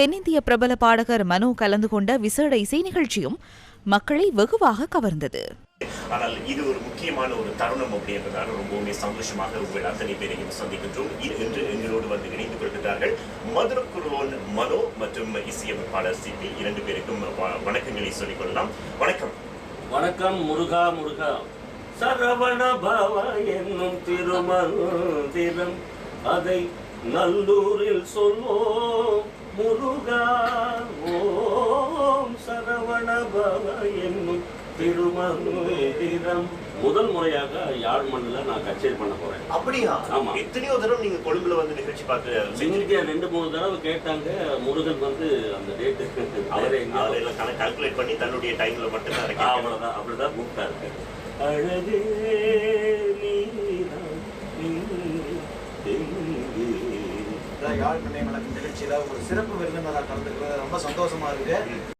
தென்னிந்திய பிரபல பாடகர் மனோ கலந்து கொண்ட விசேட இசை நிகழ்ச்சியும் மக்களை வெகுவாக கவர்ந்தது. ஆனால் இது ஒரு முக்கியமான ஒரு தருணம் அப்படின்றதால ரொம்பவுமே சந்தோஷமாக உங்கள் அத்தனை பேரையும் சந்திக்கின்றோம். இன்று எங்களோடு வந்து இணைந்து கொள்கின்றார்கள் மதுரக்குரோன் மனோ மற்றும் இசையமைப்பாளர் சிபி இரண்டு பேருக்கும் வணக்கங்களை சொல்லிக் கொள்ளலாம் வணக்கம். வணக்கம் முருகா முருகா. சரவண பவ என்னும் திருமந்திரம். அதை நல்லூரில் சொல்வோம். என்னும் திருமந்திரம் முதல் முறையாக யாழ் மண்ணில் நான் கச்சேரி பண்ண போறேன். அப்படியா? ஆமா. எத்தனையோ தடவை நீங்க கொழும்புல வந்து நிகழ்ச்சி பார்த்து. இந்தியா ரெண்டு மூணு தடவை கேட்டாங்க. முருகன் வந்து அந்த டேட்டு அவர் எல்லாம் கணக்கு கால்குலேட் பண்ணி தன்னுடைய டைம்ல மட்டும் தான் அவ்வளவுதான் அப்படிதான் அழகே நீதான் இங்கே எங்கே? யாழ் பண்ணை வழக்கு நிகழ்ச்சியில ஒரு சிறப்பு விருந்தினராக கலந்துக்கிறது. ரொம்ப சந்தோஷமா இருக்கு